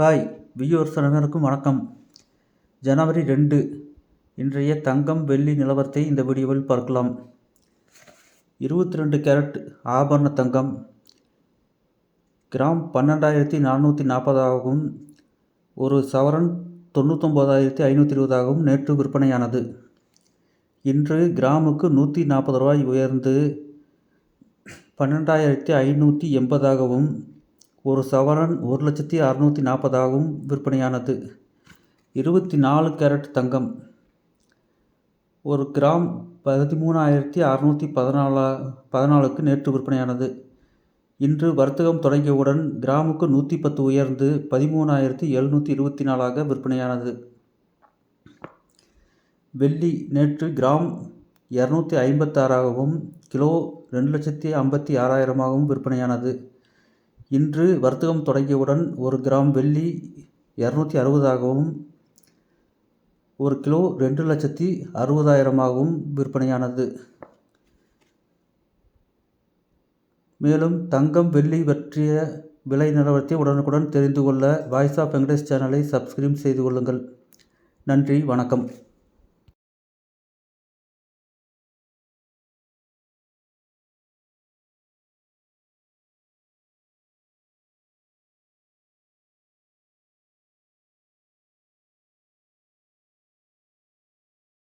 Hi viewers அனைவருக்கும் வணக்கம். ஜனவரி ரெண்டு இன்றைய தங்கம் வெள்ளி நிலவரத்தை இந்த வீடியோவில் பார்க்கலாம். இருபத்தி ரெண்டு கேரட் ஆபரண தங்கம் கிராம் பன்னெண்டாயிரத்தி நானூற்றி நாற்பதாகவும் ஒரு சவரன் தொண்ணூத்தொம்போதாயிரத்தி ஐநூற்றி இருபதாகவும் நேற்று விற்பனையானது. இன்று கிராமுக்கு நூற்றி நாற்பது ரூபாய் உயர்ந்து பன்னெண்டாயிரத்தி ஐநூற்றி எண்பதாகவும் ஒரு சவரன் ஒரு லட்சத்தி அறநூற்றி நாற்பதாகவும் விற்பனையானது. இருபத்தி நாலு கேரட் தங்கம். ஒரு கிராம் பதிமூணாயிரத்தி அறநூற்றி பதினாலா பதினாலுக்கு நேற்று விற்பனையானது. இன்று வர்த்தகம் தொடங்கியவுடன் கிராமுக்கு நூற்றி பத்து உயர்ந்து பதிமூணாயிரத்தி எழுநூற்றி இருபத்தி நாலாக விற்பனையானது. வெள்ளி நேற்று கிராம் இரநூத்தி ஐம்பத்தாறாகவும் கிலோ ரெண்டு லட்சத்தி ஐம்பத்தி ஆறாயிரமாகவும் விற்பனையானது. இன்று வர்த்தகம் தொடங்கியவுடன் ஒரு கிராம் வெள்ளி இரநூத்தி அறுபதாகவும் ஒரு கிலோ ரெண்டு லட்சத்தி அறுபதாயிரமாகவும் விற்பனையானது. மேலும் தங்கம் வெள்ளி பற்றிய விலை நிலவரத்தை உடனுக்குடன் தெரிந்து கொள்ள வாய்ஸ் ஆஃப் வெங்கடேஷ் சேனலை சப்ஸ்கிரைப் செய்து கொள்ளுங்கள். நன்றி வணக்கம்.